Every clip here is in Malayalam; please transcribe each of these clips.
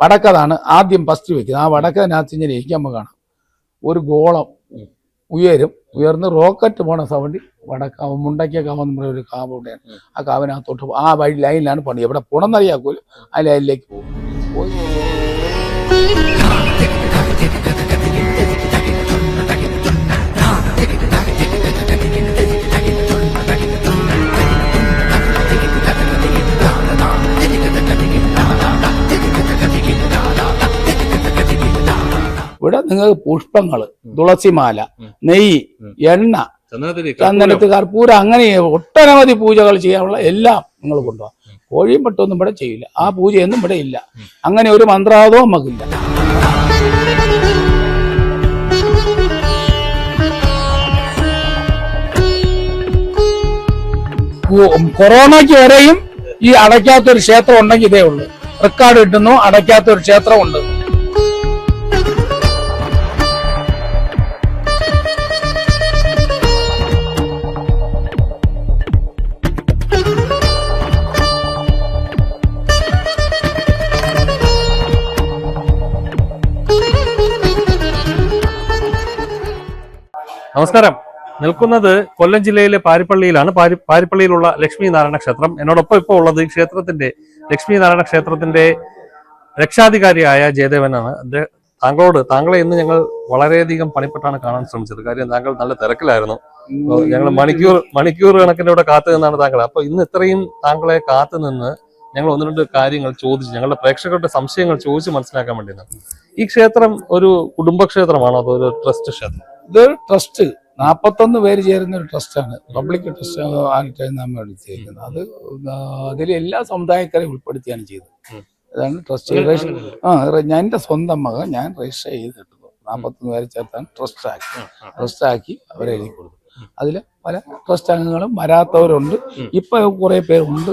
വടക്കതാണ് ആദ്യം ഫസ്റ്റ് വെക്കുന്നത്. ആ വടക്കതിനകത്ത് ഇങ്ങനെ ഇരിക്കുമ്പോൾ കാണാം. ഒരു ഗോളം ഉയരും. ഉയർന്ന് റോക്കറ്റ് പോണ സൗണ്ട് വടക്ക മുണ്ടയ്ക്ക കാവ് എന്ന് പറയുന്ന ഒരു കാവ് ഇവിടെയാണ് ആ കാവിനകത്തോട്ട് ആ വഴി ലൈനിലാണ് പണി. എവിടെ പോണെന്നറിയാക്കൂല ആ ലൈനിലേക്ക് പോകും നിങ്ങൾക്ക് പുഷ്പങ്ങൾ തുളസിമാല നെയ്യ് എണ്ണ ചന്ദനത്തി കർപ്പൂരം. അങ്ങനെ ഒട്ടനവധി പൂജകൾ ചെയ്യാനുള്ള എല്ലാം നിങ്ങൾ കൊണ്ടുപോകാം കോഴിയും പട്ടൊന്നും ഇവിടെ ചെയ്യില്ല. ആ പൂജയൊന്നും ഇവിടെ ഇല്ല. അങ്ങനെ ഒരു മന്ത്രവാദവും നമുക്കില്ല. കൊറോണയ്ക്ക് വരെയും ഈ അടയ്ക്കാത്തൊരു ക്ഷേത്രം ഉണ്ടെങ്കിൽ ഇതേ ഉള്ളൂ. റെക്കോർഡ് കിട്ടുന്നു അടയ്ക്കാത്തൊരു ക്ഷേത്രമുണ്ട്. നമസ്കാരം. നിൽക്കുന്നത് കൊല്ലം ജില്ലയിലെ പാരിപ്പള്ളിയിലാണ്. പാരി പാരിപ്പള്ളിയിലുള്ള ലക്ഷ്മി നാരായണ ക്ഷേത്രം. എന്നോടൊപ്പം ഇപ്പോൾ ഉള്ളത് ഈ ക്ഷേത്രത്തിന്റെ ലക്ഷ്മി നാരായണ ക്ഷേത്രത്തിന്റെ രക്ഷാധികാരിയായ ജയദേവനാണ്. താങ്കളോട് താങ്കളെ ഇന്ന് ഞങ്ങൾ വളരെയധികം പണിപ്പെട്ടാണ് കാണാൻ ശ്രമിച്ചത്. കാര്യം താങ്കൾ നല്ല തിരക്കിലായിരുന്നു. ഞങ്ങൾ മണിക്കൂർ മണിക്കൂർ കണക്കിന്റെ ഇവിടെ കാത്തു നിന്നാണ് താങ്കൾ. അപ്പൊ ഇന്ന് ഇത്രയും താങ്കളെ കാത്തു നിന്ന് ഞങ്ങൾ ഒന്ന് രണ്ട് കാര്യങ്ങൾ ചോദിച്ചു ഞങ്ങളുടെ പ്രേക്ഷകരുടെ സംശയങ്ങൾ ചോദിച്ച് മനസ്സിലാക്കാൻ വേണ്ടിയാണ്. ഈ ക്ഷേത്രം ഒരു കുടുംബക്ഷേത്രമാണോ അതോ ഒരു ട്രസ്റ്റ് ക്ഷേത്രം? ഇതൊരു ട്രസ്റ്റ്. നാൽപ്പത്തൊന്ന് പേര് ചേരുന്ന ഒരു ട്രസ്റ്റാണ് പബ്ലിക് ട്രസ്റ്റ് ആയിട്ടാണ് നമ്മൾ എടുത്തിരിക്കുന്നത്. അത് അതിൽ എല്ലാ സമുദായക്കാരെയും ഉൾപ്പെടുത്തിയാണ് ചെയ്തത്. അതാണ് ട്രസ്റ്റ് രജിസ്റ്റർ ആ ഞാൻ എന്റെ സ്വന്തം മകൻ ഞാൻ രജിസ്റ്റർ ചെയ്തിട്ടുള്ളൂ നാൽപ്പത്തൊന്ന് പേരെ ചേർത്താണ് ട്രസ്റ്റ് ആക്കി. ട്രസ്റ്റ് ആക്കി അവരെ എഴുതി കൊടുക്കും അതിൽ പല ട്രസ്റ്റ് അംഗങ്ങളും വരാത്തവരുണ്ട്. ഇപ്പൊ കുറെ പേരുണ്ട്.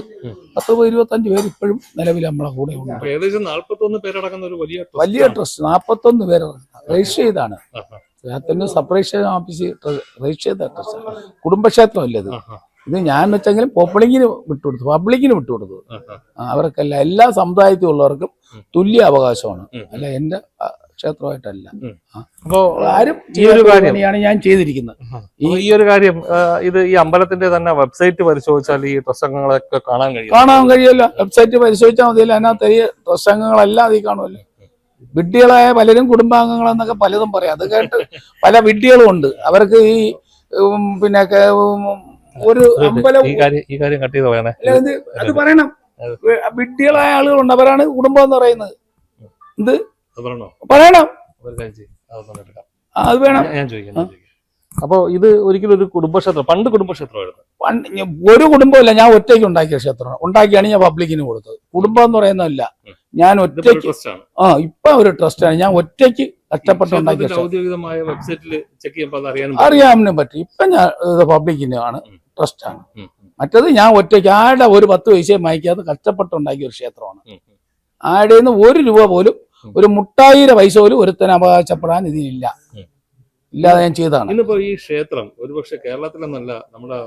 പത്ത് ഇരുപത്തഞ്ച് പേര് ഇപ്പോഴും നിലവിൽ നമ്മളെ കൂടെ ഉണ്ട്. ഏകദേശം നാൽപ്പത്തൊന്ന് പേരടങ്ങുന്ന ഒരു വലിയ വലിയ ട്രസ്റ്റ് നാൽപ്പത്തൊന്ന് പേര് രജിസ്റ്റർ ചെയ്താണ്. ആ, സപ്പറേഷൻ ഓഫീസ് രജിസ്റ്റർ ചെയ്ത ട്രസ്റ്റ് കുടുംബക്ഷേത്രമല്ല ഇത് ഇത് ഞാൻ വെച്ചെങ്കിലും പോപ്പളിങ്ങിന് വിട്ടുകൊടുത്തു പബ്ലിക്കിന് വിട്ടുകൊടുത്തു. അവർക്കല്ല എല്ലാ സമുദായത്തിൽ ഉള്ളവർക്കും തുല്യ അവകാശമാണ്. അല്ല എന്റെ ക്ഷേത്രമായിട്ടല്ല. അപ്പോ ആരും ഈ ഒരു കാര്യമാണ് ഞാൻ ചെയ്തിരിക്കുന്നത്. ഈ ഒരു കാര്യം ഇത് ഈ അമ്പലത്തിന്റെ തന്നെ വെബ്സൈറ്റ് പരിശോധിച്ചാൽ ഈ പ്രസംഗങ്ങളൊക്കെ കാണാൻ കഴിയും. കാണാൻ കഴിയുമല്ലോ. വെബ്സൈറ്റ് പരിശോധിച്ചാൽ മതിയല്ലോ. അതിനകത്ത് ഈ പ്രസംഗങ്ങളെല്ലാം അതിൽ കാണുമല്ലോ. വിഡ്ഢികളായ പലരും കുടുംബാംഗങ്ങളെന്നൊക്കെ പലതും പറയാം. അത് കേട്ട് പല വിഡ്ഢികളും ഉണ്ട്. അവർക്ക് ഈ പിന്നെ ഒരു അമ്പലം ഈ കാര്യം കട്ട് ചെയ്ത് പറയണേ. അത് പറയണം. വിഡ്ഢികളായ ആളുകളുണ്ട്. അവരാണ് കുടുംബം എന്ന് പറയുന്നത്. എന്ത് പറയണോ? അത് വേണം. ഞാൻ ചോദിക്കാം. ഞാൻ ചോദിക്കാം. അപ്പോ ഇത് ഒരിക്കലും ഒരു കുടുംബക്ഷേത്രം പണ്ട് കുടുംബക്ഷേത്രമായിരുന്നു. പണ്ട് ഒരു കുടുംബമില്ല ഞാൻ ഒറ്റയ്ക്ക് ഉണ്ടാക്കിയ ക്ഷേത്രമാണ്. ഉണ്ടാക്കിയാണ് ഞാൻ പബ്ലിക്കിന് കൊടുത്തത്. കുടുംബം എന്ന് പറയുന്നതല്ല. ഞാൻ ഒറ്റയ്ക്ക് ആ ഇപ്പൊ ഒരു ട്രസ്റ്റാണ് ഞാൻ ഒറ്റയ്ക്ക് കഷ്ടപ്പെട്ട് ഉണ്ടാക്കിയ ഔദ്യോഗികമായ വെബ്സൈറ്റിൽ ചെക്ക് ചെയ്യുമ്പോൾ അറിയാനും അറിയാമെന്ന് പറ്റും. ഇപ്പൊ ഞാൻ പബ്ലിക്കിന് ആണ്. ട്രസ്റ്റാണ് മറ്റത് ഞാൻ ഒറ്റയ്ക്ക് ആരുടെ ഒരു പത്ത് പൈസയും വായിക്കാതെ കഷ്ടപ്പെട്ട് ഉണ്ടാക്കിയ ഒരു ക്ഷേത്രമാണ്. ആടെ. ആരുടെ നിന്ന് ഒരു രൂപ പോലും ഒരു മുട്ടായിര പൈസ പോലും ഒരുത്തന് അവകാശപ്പെടാൻ ഇതിലില്ല. ഇല്ലാതെ ഞാൻ ചെയ്തതാണ്. ഇന്നിപ്പോ ഈ ക്ഷേത്രം ഒരുപക്ഷെ കേരളത്തിലെന്നല്ല നമ്മുടെ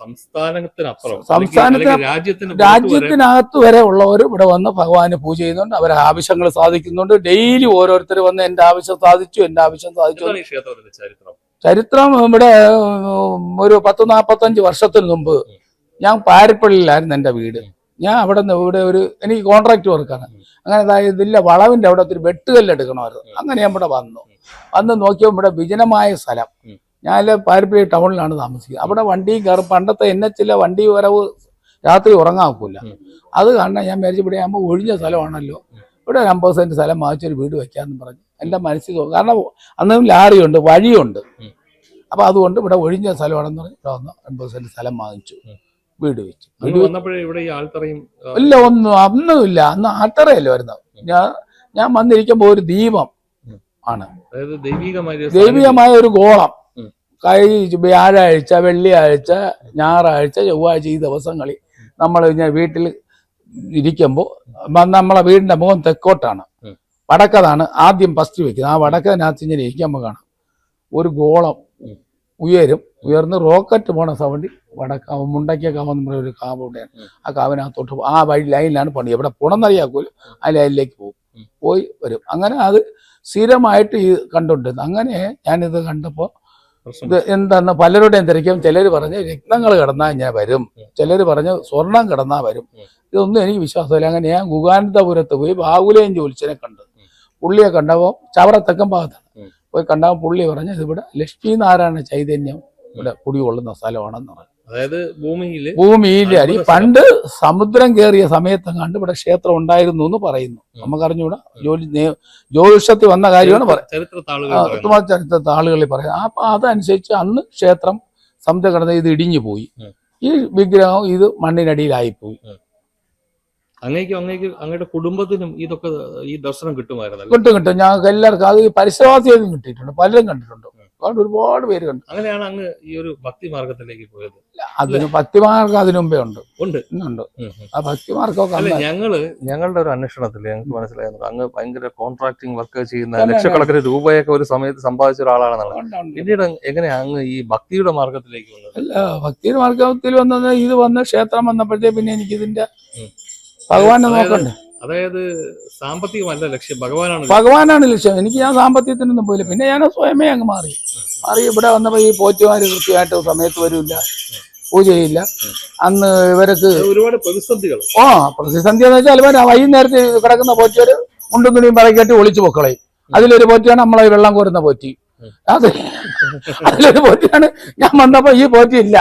സംസ്ഥാനത്തിനപ്പുറം സംസ്ഥാനത്തിന് രാജ്യത്തിന് രാജ്യത്തിനകത്ത് വരെ ഉള്ളവർ ഇവിടെ വന്ന് ഭഗവാന് പൂജ ചെയ്യുന്നുണ്ട്. അവരെ ആവശ്യങ്ങൾ സാധിക്കുന്നുണ്ട്. ഡെയിലി ഓരോരുത്തർ വന്ന് എന്റെ ആവശ്യം സാധിച്ചു എന്റെ ആവശ്യം സാധിച്ചു. ഈ ക്ഷേത്രത്തിന്റെ ചരിത്രം? ചരിത്രം ഇവിടെ ഒരു പത്ത് നാൽപ്പത്തഞ്ച് വർഷത്തിന് മുമ്പ് ഞാൻ പാരിപ്പള്ളിയിലായിരുന്നു എന്റെ വീട്. ഞാൻ അവിടെ നിന്ന് ഇവിടെ ഒരു എനിക്ക് കോൺട്രാക്ട് വർക്കാണ്. അങ്ങനെ അതായത് ഇതില്ല വളവിന്റെ അവിടെ ഒരു വെട്ടുകല്ല് എടുക്കണമായിരുന്നു. അങ്ങനെ ഞാൻ ഇവിടെ വന്നു. വന്ന് നോക്കിയപ്പോൾ ഇവിടെ വിജനമായ സ്ഥലം. ഞാൻ പാരിപ്പള്ളി ടൗണിലാണ് താമസിക്കുന്നത്. അവിടെ വണ്ടി കയറും. പണ്ടത്തെ എൻ എച്ചിലെ വണ്ടി വരവ് രാത്രി ഉറങ്ങാക്കൂല. അത് കാരണം ഞാൻ വിചാരിച്ചു ഇവിടെ ആകുമ്പോൾ ഒഴിഞ്ഞ സ്ഥലമാണല്ലോ. ഇവിടെ ഒരു അമ്പത് സെന്റ് സ്ഥലം വാങ്ങിച്ചൊരു വീട് വെക്കാന്ന് പറഞ്ഞു എന്റെ മനസ്സിൽ തോന്നി. കാരണം അന്നും ലാറിയുണ്ട് വഴിയുണ്ട്. അപ്പോൾ അപ്പൊ അതുകൊണ്ട് ഇവിടെ ഒഴിഞ്ഞ സ്ഥലമാണെന്ന് പറഞ്ഞു ഇവിടെ വന്ന് അമ്പത് സെന്റ് സ്ഥലം വാങ്ങിച്ചു. വീട് വെച്ചു. വീട് ഇല്ല ഒന്നും അന്നുമില്ല അന്ന് ആട്ടറയല്ലേ വരുന്നത്. ഞാൻ ഞാൻ വന്നിരിക്കുമ്പോൾ ഒരു ദീപം. ആണ്. ദൈവികമായ ഒരു ഗോളം. കൈ വ്യാഴാഴ്ച വെള്ളിയാഴ്ച ഞായറാഴ്ച ചൊവ്വാഴ്ച ഈ ദിവസങ്ങളിൽ നമ്മൾ ഇങ്ങനെ വീട്ടിൽ ഇരിക്കുമ്പോൾ നമ്മളെ വീടിന്റെ മുഖം തെക്കോട്ടാണ്. വടക്കതാണ് ആദ്യം ഫസ്റ്റ് വെക്കുന്നത്. ആ വടക്കതിനകത്ത് ഇങ്ങനെ ഇരിക്കുമ്പോൾ കാണാം. ഒരു ഗോളം ഉയരും. ഉയർന്ന് റോക്കറ്റ് പോണ സൗണ്ട് വടക്ക മുണ്ടയ്ക്ക കാവ് എന്ന് പറയുന്ന ഒരു കാവ് ഇവിടെയാണ് ആ കാവിനകത്തോട്ട് ആ വഴി ലൈനിലാണ് പണി. എവിടെ പോണെന്നറിയാക്കൂല ആ ലൈനിലേക്ക് പോകും. പോയി വരും. അങ്ങനെ അത് സ്ഥിരമായിട്ട് ഈ കണ്ടുകൊണ്ടിരുന്നു അങ്ങനെ ഞാനിത് കണ്ടപ്പോൾ ഇത് എന്താന്ന് പലരുടെയും തിരക്കും ചിലർ പറഞ്ഞ് രത്നങ്ങൾ കിടന്നാൽ ഞാൻ വരും. ചിലർ പറഞ്ഞ് സ്വർണം കിടന്നാൽ വരും. ഇതൊന്നും എനിക്ക് വിശ്വാസമില്ല. അങ്ങനെ ഞാൻ ഗുഗാനന്തപുരത്ത് പോയി ബാഹുലേയും ജോലിച്ചനെ കണ്ടു. പുള്ളിയെ കണ്ടപ്പോൾ ചവറത്തക്കം ഭാഗത്താണ്. പോയി കണ്ടപ്പോൾ പുള്ളി പറഞ്ഞ് ഇതിവിടെ ലക്ഷ്മി നാരായണ ചൈതന്യം ഇവിടെ കുടികൊള്ളുന്ന സ്ഥലമാണെന്ന് പറഞ്ഞു. അതായത് ഭൂമിയിൽ ഭൂമിയിലെ അരി പണ്ട് സമുദ്രം കയറിയ സമയത്തെങ്ങാണ്ട് ഇവിടെ ക്ഷേത്രം ഉണ്ടായിരുന്നു എന്ന് പറയുന്നു. നമുക്കറിഞ്ഞൂടാ. ജോലി ജ്യോതിഷത്തിൽ വന്ന കാര്യമാണ് പറയുന്നത്. ചരിത്ര താളുകളിൽ ചരിത്രത്തെ ആളുകളിൽ പറയാം. അപ്പൊ അതനുസരിച്ച് അന്ന് ക്ഷേത്രം സമുദ്ര കടന്ന് ഇത് ഇടിഞ്ഞു പോയി. ഈ വിഗ്രഹം ഇത് മണ്ണിനടിയിലായിപ്പോയി. അങ്ങേക്കും അങ്ങേക്ക് അങ്ങയുടെ കുടുംബത്തിനും ഇതൊക്കെ ഈ ദർശനം കിട്ടുമായിരുന്നു കിട്ടും കിട്ടും. ഞങ്ങൾക്ക് എല്ലാവർക്കും അത് പരിസരവാസികൾക്കും കിട്ടിയിട്ടുണ്ട്. പലരും കണ്ടിട്ടുണ്ട്. അതുകൊണ്ട് ഒരുപാട് പേര് കണ്ടു. അങ്ങനെയാണ് അങ്ങ് ഈ ഒരു ഭക്തി മാർഗത്തിലേക്ക് പോയത് അതിന് ഭക്തി അതിനു മുമ്പേ ഉണ്ട്. ഉണ്ട്. ഇന്നുണ്ട്. ഉം, ഉം. ആ ഭക്തിമാർക്കൊക്കെ അല്ല ഞങ്ങൾ ഞങ്ങളുടെ ഒരു അന്വേഷണത്തിൽ ഞങ്ങൾക്ക് മനസ്സിലായത് അങ്ങ് ഭയങ്കര കോൺട്രാക്ടിങ് വർക്ക് ചെയ്യുന്ന ലക്ഷക്കണക്കിന് രൂപയൊക്കെ ഒരു സമയത്ത് സമ്പാദിച്ച ഒരാളാണെന്നുള്ളത്. ഉണ്ട്, ഉണ്ട്. പിന്നീട് എങ്ങനെയാ അങ്ങ് ഈ ഭക്തിയുടെ മാർഗത്തിലേക്ക് വന്നത്? അല്ല ഭക്തിയുടെ മാർഗത്തിൽ വന്നത് ഇത് വന്ന് ക്ഷേത്രം വന്നപ്പോഴത്തേ പിന്നെ എനിക്കിതിന്റെ. ഭഗവാനെ നോക്കണ്ടേ? അതായത് സാമ്പത്തികമല്ല ലക്ഷ്യം ഭഗവാനാണ് ഭഗവാനാണ് ലക്ഷ്യം. എനിക്ക് ഞാൻ സാമ്പത്തികത്തിനൊന്നും പോയില്ല. പിന്നെ ഞാൻ സ്വയമേ അങ്ങ് മാറി. മാറി ഇവിടെ വന്നപ്പോ ഈ പോറ്റുമാർ കൃത്യമായിട്ട് സമയത്ത് വരില്ല പൂജയില്ല. ചെയ്യില്ല അന്ന് ഇവർക്ക് ഒരുപാട് പ്രതിസന്ധികൾ. ആ പ്രതിസന്ധി എന്ന് വെച്ചാൽ ഇവർ വൈകുന്നേരത്ത് കിടക്കുന്ന പോറ്റിയൊരു മുണ്ടും തുണിയും പറക്കട്ടി ഒളിച്ചു പൊക്കളയും. അതിലൊരു പോറ്റിയാണ് നമ്മളെ വെള്ളം കോരുന്ന പോറ്റി. അത് അതിലൊരു പോറ്റിയാണ് ഞാൻ വന്നപ്പോ ഈ പോറ്റി ഇല്ല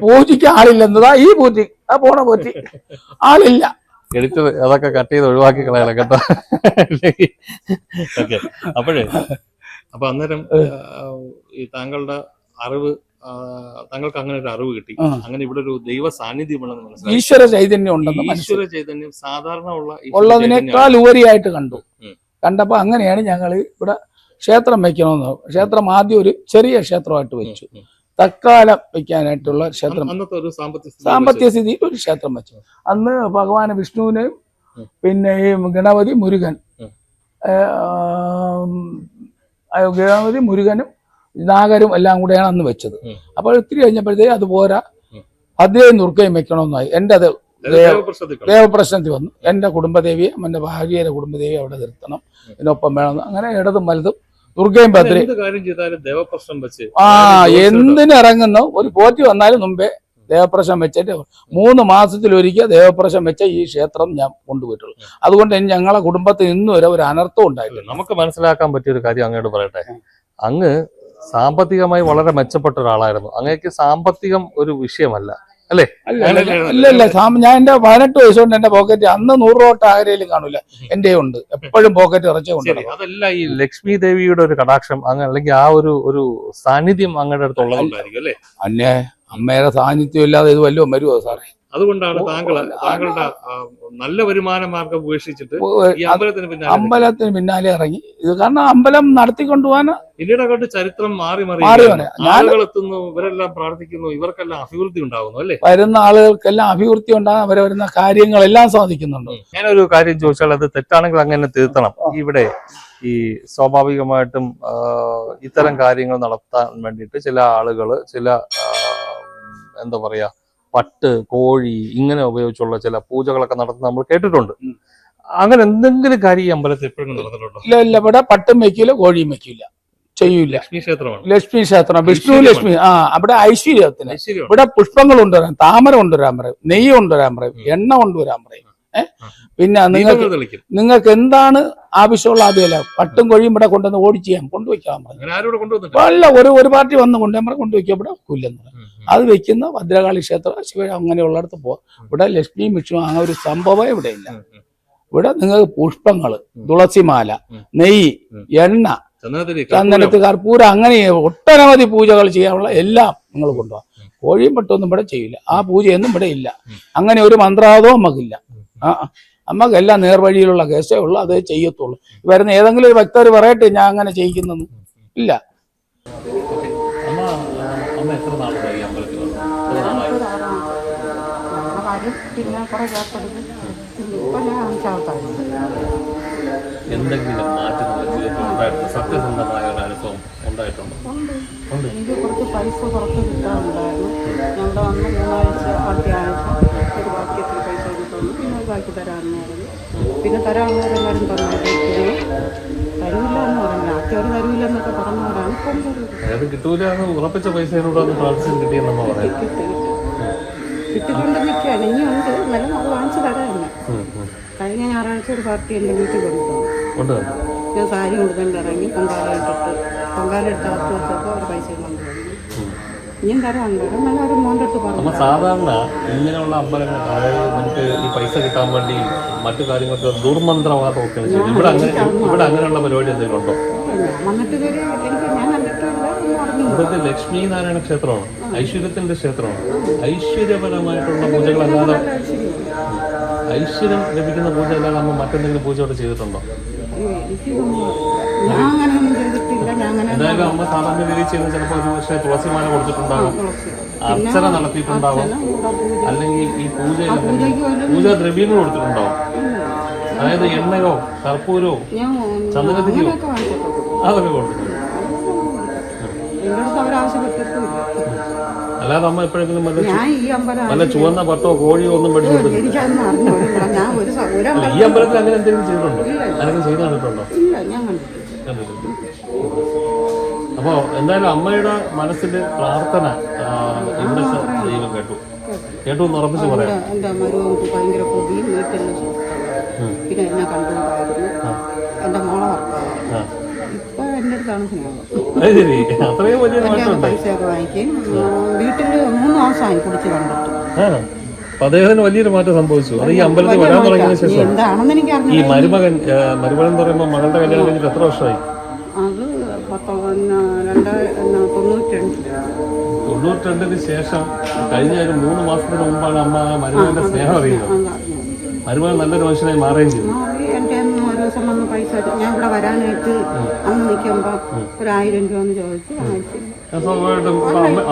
പൂജയ്ക്ക് ആളില്ലെന്നതാ ഈ പൂജി. ആ പോണ പോറ്റി. ആളില്ല. എഡിറ്റർ അതൊക്കെ കട്ട് ചെയ്ത് ഒഴിവാക്കി കളയണം കേട്ടോ. ഓക്കെ. അപ്പോഴേ അപ്പൊ അന്നേരം ഈ താങ്കളുടെ അറിവ് താങ്കൾക്ക് അങ്ങനെ ഒരു അറിവ് കിട്ടി. അങ്ങനെ ഇവിടെ ഒരു ദൈവ സാന്നിധ്യമുണ്ടെന്ന് മനസ്സിലായി. ഈശ്വര ചൈതന്യം ഉണ്ടെന്ന് മനസ്സിലായി ഈശ്വര ചൈതന്യം സാധാരണ ഉള്ള ഉള്ളതിനേക്കാൾ ഉപരിയായിട്ട് കണ്ടു. കണ്ടപ്പോൾ കണ്ടപ്പോ അങ്ങനെയാണ് ഞങ്ങൾ ഇവിടെ ക്ഷേത്രം വെക്കണമെന്ന് ക്ഷേത്രം ആദ്യം ഒരു ചെറിയ ക്ഷേത്രമായിട്ട് വെച്ചു. തൽക്കാലം വെക്കാനായിട്ടുള്ള ക്ഷേത്രം. അന്ന് അന്നത്തെ ഒരു സാമ്പത്തിക സ്ഥിതി സാമ്പത്തിക സ്ഥിതിയിൽ ഒരു ക്ഷേത്രം വെച്ചു. അന്ന് ഭഗവാൻ വിഷ്ണുവിനെയും പിന്നെ ഈ ഗണപതി മുരുകൻ ഗണപതി മുരുകനും നാഗരും എല്ലാം കൂടെയാണ് അന്ന് വെച്ചത്. അപ്പോൾ ഒത്തിരി കഴിഞ്ഞപ്പോഴത്തേക്ക് അത് പോരാ. അദ്ദേഹം ദുർഗയും വെക്കണമെന്നായി. എന്റെ അത് ദേവപ്രശ്നത്തിൽ വന്നു. എന്റെ കുടുംബദേവിയെ എന്റെ ഭാര്യയുടെ കുടുംബദേവിയെ അവിടെ നിർത്തണം. ഇതിനൊപ്പം വേണം അങ്ങനെ ഇടതും വലതും ദുർഗയും വെച്ച് ആ എന്തിനിറങ്ങുന്നു? ഒരു പോറ്റി വന്നാലും മുമ്പേ ദേവപ്രശം വെച്ചിട്ട് മൂന്ന് മാസത്തിലൊരിക്കൽ ദേവപ്രശം വെച്ച ഈ ക്ഷേത്രം ഞാൻ കൊണ്ടുപോയിട്ടുള്ളൂ. അതുകൊണ്ട് ഞങ്ങളെ കുടുംബത്തിൽ ഇന്നും വരെ ഒരു അനർത്ഥം ഉണ്ടായിട്ടില്ല. നമുക്ക് മനസ്സിലാക്കാൻ പറ്റിയ ഒരു കാര്യം അങ്ങോട്ട് പറയട്ടെ. അങ്ങ് സാമ്പത്തികമായി വളരെ മെച്ചപ്പെട്ട ഒരാളായിരുന്നു. അങ്ങേക്ക് സാമ്പത്തികം ഒരു വിഷയമല്ല. അല്ല? അല്ല സാം- ഞാൻ എന്റെ പതിനെട്ട് വയസ്സുകൊണ്ട് എന്റെ പോക്കറ്റ് അന്ന് നൂറ് രൂപ ആഗ്രയിലും കാണൂല എന്റെ ഉണ്ട്. എപ്പോഴും പോക്കറ്റ് ഇറച്ചി കൊണ്ടുവരണം. അതല്ല ഈ ലക്ഷ്മി ദേവിയുടെ ഒരു കടാക്ഷം അങ്ങനെ അല്ലെങ്കിൽ ആ ഒരു ഒരു സാന്നിധ്യം അങ്ങയുടെ അടുത്തുള്ള അല്ലേ അന്നെ അമ്മയുടെ സാന്നിധ്യം ഇല്ലാതെ ഇത് വല്ലതും വരുമോ സാറേ? അതുകൊണ്ടാണ് താങ്കൾ താങ്കളുടെ നല്ല വരുമാന മാർഗം ഉപേക്ഷിച്ചിട്ട് അമ്പലത്തിന് പിന്നാലെ അമ്പലത്തിന് പിന്നാലെ ഇറങ്ങി. ഇത് കാരണം അമ്പലം നടത്തിക്കൊണ്ടുപോകാൻ പിന്നീട് അങ്ങോട്ട് ചരിത്രം മാറി മാറി ആളുകൾ എത്തുന്നു ഇവരെല്ലാം പ്രാർത്ഥിക്കുന്നു ഇവർക്കെല്ലാം അഭിവൃദ്ധി ഉണ്ടാകുന്നു അല്ലേ? വരുന്ന ആളുകൾക്കെല്ലാം അഭിവൃദ്ധി ഉണ്ടാകാൻ അവരെ വരുന്ന കാര്യങ്ങളെല്ലാം സാധിക്കുന്നുണ്ട്. ഞാനൊരു കാര്യം ചോദിച്ചാൽ അത് തെറ്റാണെങ്കിൽ അങ്ങനെ തിരുത്തണം. ഇവിടെ ഈ സ്വാഭാവികമായിട്ടും ഇത്തരം കാര്യങ്ങൾ നടത്താൻ വേണ്ടിയിട്ട് ചില ആളുകൾ ചില എന്താ പറയാ പട്ട് കോഴി ഇങ്ങനെ ഉപയോഗിച്ചുള്ള ചില പൂജകളൊക്കെ നടത്തുന്നത് നമ്മൾ കേട്ടിട്ടുണ്ട്. അങ്ങനെ എന്തെങ്കിലും കാര്യം ഈ അമ്പലത്തിൽ എപ്പോഴും നടന്നിട്ടുണ്ടോ? ഇല്ല ഇല്ല ഇവിടെ പട്ടും വെക്കില്ല കോഴിയും വെക്കില്ല. ചെയ്യൂല. ലക്ഷ്മി ക്ഷേത്രമാണ്. ലക്ഷ്മി ക്ഷേത്രം വിഷ്ണു ലക്ഷ്മി ആ അവിടെ ഐശ്വര്യത്തിന്. ഇവിടെ പുഷ്പങ്ങൾ കൊണ്ടുവരാൻ താമര കൊണ്ടുവരാൻ പറയും നെയ്യ് കൊണ്ടുവരാൻ പറയും എണ്ണ കൊണ്ടുവരാൻ പറയും. പിന്നെ നിങ്ങൾക്ക് നിങ്ങൾക്ക് എന്താണ് ആവശ്യമുള്ള ആദ്യമല്ല. പട്ടും കൊഴിയും ഇവിടെ കൊണ്ടുവന്ന് ഓടിച്ച് ചെയ്യാം കൊണ്ടുവയ്ക്കാൻ അല്ല ഒരു ഒരു പാർട്ടി വന്ന് കൊണ്ടുവരാൻ നമ്മളെ കൊണ്ടുവയ്ക്കുക ഇവിടെ കൊല്ലെന്ന് അത് വെക്കുന്ന ഭദ്രകാളി ക്ഷേത്രം ശിവ അങ്ങനെയുള്ളടത്ത് പോവാം. ഇവിടെ ലക്ഷ്മി വിഷ്ണു ആ ഒരു സംഭവം ഇവിടെ ഇല്ല. ഇവിടെ നിങ്ങൾക്ക് പുഷ്പങ്ങൾ തുളസിമാല. നെയ്യ് എണ്ണ ചന്ദനത്ത് കർപ്പൂരം. അങ്ങനെ ഒട്ടനവധി പൂജകൾ ചെയ്യാനുള്ള എല്ലാം നിങ്ങൾ കൊണ്ടുപോകാം കോഴിയും പെട്ടൊന്നും ഇവിടെ ചെയ്യില്ല. ആ പൂജയൊന്നും ഇവിടെ ഇല്ല. അങ്ങനെ ഒരു മന്ത്രവാദവും നമുക്കില്ല. ആ എല്ലാം നമുക്കെല്ലാം നേർവഴിയിലുള്ള കേസേ ഉള്ളൂ അതേ ചെയ്യത്തുള്ളൂ. വരുന്ന ഏതെങ്കിലും ഒരു ഭക്തർ പറയട്ടെ ഞാൻ അങ്ങനെ ചെയ്യിക്കുന്നു ഇല്ല. പിന്നെ കുറെ ഇപ്പൊ ഞാൻ അഞ്ചാമത്താണ് എന്തെങ്കിലും മാറ്റങ്ങൾ ഉണ്ടായിരുന്നു സത്യസന്ധമായ ഒരു അനുഭവം ഉണ്ടായിട്ടുണ്ടോ? ഉണ്ട്. എനിക്ക് കുറച്ച് പൈസ കുറച്ച് കിട്ടാറുണ്ടായിരുന്നു ഞങ്ങളുടെ വന്ന് തരാമെന്ന് പറഞ്ഞു പിന്നെ തരാമെന്നവരെല്ലാവരും തന്നു തരൂല്ല എന്ന് പറഞ്ഞില്ല. അത്യാവശ്യം പറഞ്ഞവരാണ് ഉറപ്പിച്ച പൈസ കിട്ടിയെന്നമ്മ പറയാം വാങ്ങിച്ചു തരാമെന്ന് കഴിഞ്ഞ ഞായറാഴ്ച ഒരു പാർട്ടി എന്റെ വീട്ടിൽ കൊടുത്തു ഞാൻ സാരി കൊടുക്കേണ്ടിറങ്ങി പൊങ്കാല ഇട്ടിട്ട് പൊങ്കാല ഇട്ട് അകത്ത് വെച്ചപ്പോൾ ഒരു പൈസ കൊണ്ടുവന്നു. തരാം മോന്റെ അടുത്ത് പറഞ്ഞു നമ്മ സാധാരണ ഇങ്ങനെയുള്ള അമ്പലങ്ങൾ അതായത് നമുക്ക് ഈ പൈസ കിട്ടാൻ വേണ്ടി മറ്റു കാര്യങ്ങൾക്ക് ദുർമന്ത്രവാദമൊക്കെയാണ് ചെയ്യും. ഇവിടെ അങ്ങനെ ഇവിടെ അങ്ങനെയുള്ള പരിപാടി എന്തെങ്കിലും ഉണ്ടോ? ഞാൻ വന്നിട്ട് ഇതുവരെ എനിക്ക് ഞാൻ കണ്ടിട്ടില്ല എന്ന് പറഞ്ഞു ഇവിടുത്തെ ലക്ഷ്മി നാരായണ ക്ഷേത്രമാണ് ഐശ്വര്യത്തിന്റെ ക്ഷേത്രമാണ്. ഐശ്വര്യപരമായിട്ടുള്ള പൂജകളല്ലാതെ ഐശ്വര്യം ലഭിക്കുന്ന പൂജ അല്ലാതെ നമ്മൾ മറ്റെന്തെങ്കിലും പൂജ അവിടെ ചെയ്തിട്ടുണ്ടോ? എന്തായാലും അമ്മ സാധാരണ രീതിയിൽ ചെയ്യുന്ന ചിലപ്പോൾ ഒരു പക്ഷേ തുളസിമാല കൊടുത്തിട്ടുണ്ടാകും. കൊടുത്തിട്ടുണ്ടാവും അർച്ചന നടത്തിയിട്ടുണ്ടാവും. അല്ലെങ്കിൽ ഈ പൂജ പൂജ ദ്രവ്യങ്ങൾ കൊടുത്തിട്ടുണ്ടാവും അതായത് എണ്ണയോ കർപ്പൂരോ വാങ്ങിച്ചിട്ടുണ്ട്. അതൊക്കെ കൊടുത്തിട്ടുണ്ട്. അല്ലാതെ അമ്മ എപ്പോഴെങ്കിലും വല്ല ഞാൻ ഈ അമ്പലം വല്ല ചുവന്ന പട്ടോ കോഴിയോ ഒന്നും പഠിച്ചിട്ടുണ്ട് എനിക്കതൊന്നും അറിഞ്ഞൂടാ. ഞാൻ ഒരു സ- ഒരു അമ്പലം ഈ അമ്പലത്തിൽ അങ്ങനെ എന്തെങ്കിലും ചെയ്തിട്ടുണ്ടോ? ആരെങ്കിലും ചെയ്ത് കണ്ടിട്ടുണ്ടോ ഇല്ല ഞാൻ കണ്ടിട്ടില്ല. കണ്ടിട്ടുണ്ട് അപ്പോ എന്തായാലും അമ്മയുടെ മനസ്സിൽ പ്രാർത്ഥന ആ, ഇവിടുത്തെ ദൈവം കേട്ടു. കേട്ടു എന്ന് ഉറപ്പിച്ച് പറയാം. എന്റെ എന്റെ മരുവർക്ക് ഭയങ്കര പൊടിയും വീട്ടിൽ പിന്നെ എന്നെ കണ്ടുകൊണ്ടായിരുന്നു. എന്റെ മോളെ വർക്കാണ് ആ. ഇപ്പൊ എന്റെ അടുത്താണ് സ്നേഹം അത് ശരി അത്രയും വലിയ എന്റെ മാറ്റമുണ്ട് പൈസയൊക്കെ വാങ്ങിക്കും വീട്ടിൽ മൂന്ന് മാസമായി കുടിച്ച് കണ്ടിട്ട്. ആ അപ്പൊ അദ്ദേഹത്തിന് വലിയൊരു മാറ്റം സംഭവിച്ചു. അത് ഈ അമ്പലത്തിൽ വരാൻ തുടങ്ങിയ ശേഷം. ഈ മരുമകൻ മരുമകൻ എന്ന് പറയുമ്പോൾ മകളുടെ കല്യാണം കഴിഞ്ഞിട്ട് എത്ര വർഷമായി? അത് പത്തോ പിന്നെ രണ്ട് പിന്നെ തൊണ്ണൂറ്റി രണ്ട് തൊണ്ണൂറ്റി രണ്ടിന് ശേഷം കഴിഞ്ഞ ഒരു മൂന്ന് മാസത്തിന് മുമ്പാണ് അമ്മ മരുമകന്റെ സ്നേഹം അറിയുന്നത്. മരുമകൻ നല്ലൊരു മനുഷ്യനായി മാറുകയും ചെയ്തു. ദിവസം വന്ന് പൈസ ഞാൻ ഇവിടെ വരാനായിട്ട് അന്ന് നിൽക്കുമ്പോൾ ഒരു ആയിരം രൂപ എന്ന് ചോദിച്ചു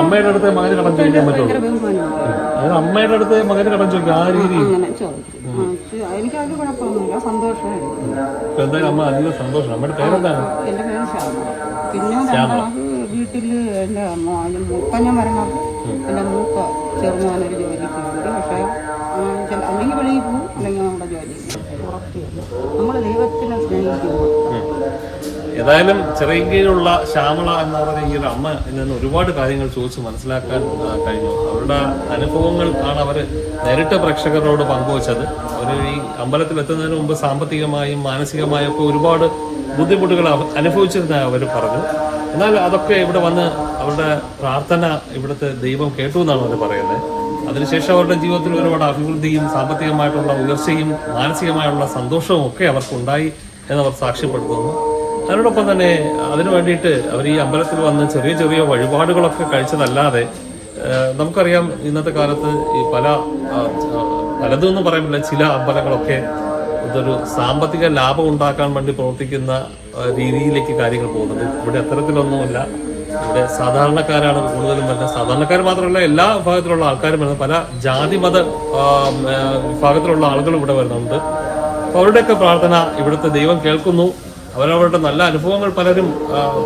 അമ്മയുടെ അടുത്ത് മകന് കടം ചോദിക്കാൻ പറ്റുള്ളൂ. ഭയങ്കര ബഹുമാനമുണ്ട് അതായത് അമ്മയുടെ അടുത്ത് മകന് കടം ചോദിക്കും ആ രീതിയിൽ. അങ്ങനെ ചോദിച്ചു. കുഴപ്പമൊന്നുമില്ല. സന്തോഷമായിരുന്നു. ഇപ്പൊ എന്തായാലും അമ്മ അധികം സന്തോഷം. അമ്മയുടെ പേരെന്താണ് എന്റെ പേര് ശ്യാമ. പിന്നെ രണ്ടാമത് വീട്ടിൽ എന്റെ മുപ്പഞ്ഞ മരണം എന്റെ മൂത്ത ചെറുമോനൊരു ജോലിക്ക് വേണ്ടി പക്ഷേ അല്ലെങ്കിൽ വെളിയിൽ പോകും അല്ലെങ്കിൽ നമ്മുടെ ജോലി നമ്മൾ ദൈവത്തിനെ സ്നേഹിക്കുന്നു ഏതായാലും ചെറിയങ്കിലുള്ള ശ്യാമള എന്ന് പറയുന്ന ഈ ഒരു അമ്മ നിന്ന് ഒരുപാട് കാര്യങ്ങൾ ചോദിച്ച് മനസ്സിലാക്കാൻ കഴിഞ്ഞു. അവരുടെ അനുഭവങ്ങൾ ആണ് അവർ നേരിട്ട് പ്രേക്ഷകരോട് പങ്കുവച്ചത്. അവർ ഈ അമ്പലത്തിൽ എത്തുന്നതിന് മുമ്പ് സാമ്പത്തികമായും മാനസികമായും ഒക്കെ ഒരുപാട് ബുദ്ധിമുട്ടുകൾ അനുഭവിച്ചിരുന്ന അവർ പറഞ്ഞു. എന്നാൽ അതൊക്കെ ഇവിടെ വന്ന് അവരുടെ പ്രാർത്ഥന ഇവിടുത്തെ ദൈവം കേട്ടു എന്നാണ് അവർ പറയുന്നത്. അതിനുശേഷം അവരുടെ ജീവിതത്തിൽ ഒരുപാട് അഭിവൃദ്ധിയും സാമ്പത്തികമായിട്ടുള്ള ഉയർച്ചയും മാനസികമായുള്ള സന്തോഷവും ഒക്കെ അവർക്കുണ്ടായി എന്നവർ സാക്ഷ്യപ്പെടുത്തുന്നു. അതിനോടൊപ്പം തന്നെ അതിനു വേണ്ടിയിട്ട് അവർ ഈ അമ്പലത്തിൽ വന്ന് ചെറിയ ചെറിയ വഴിപാടുകളൊക്കെ കഴിച്ചതല്ലാതെ നമുക്കറിയാം ഇന്നത്തെ കാലത്ത് ഈ പല പലതും എന്ന് പറയുമ്പോൾ ചില അമ്പലങ്ങളൊക്കെ ഇതൊരു സാമ്പത്തിക ലാഭം ഉണ്ടാക്കാൻ വേണ്ടി പ്രവർത്തിക്കുന്ന രീതിയിലേക്ക് കാര്യങ്ങൾ പോകുന്നത്. ഇവിടെ അത്തരത്തിലൊന്നുമില്ല. ഇവിടെ സാധാരണക്കാരാണ് കൂടുതലും വരുന്നത്. സാധാരണക്കാർ മാത്രമല്ല എല്ലാ വിഭാഗത്തിലുള്ള ആൾക്കാരും വരുന്നത്. പല ജാതി മത വിഭാഗത്തിലുള്ള ആളുകളും ഇവിടെ വരുന്നുണ്ട്. അവരുടെയൊക്കെ പ്രാർത്ഥന ഇവിടുത്തെ ദൈവം കേൾക്കുന്നു. അവരവരുടെ നല്ല അനുഭവങ്ങൾ പലരും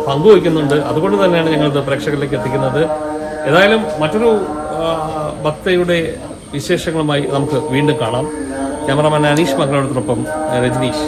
പങ്കുവയ്ക്കുന്നുണ്ട്. അതുകൊണ്ട് തന്നെയാണ് ഞങ്ങൾ ഇത് പ്രേക്ഷകരിലേക്ക് എത്തിക്കുന്നത്. ഏതായാലും മറ്റൊരു ഭക്തയുടെ വിശേഷങ്ങളുമായി നമുക്ക് വീണ്ടും കാണാം. ക്യാമറമാൻ അനീഷ് മംഗളോടത്തിനൊപ്പം രജനീഷ്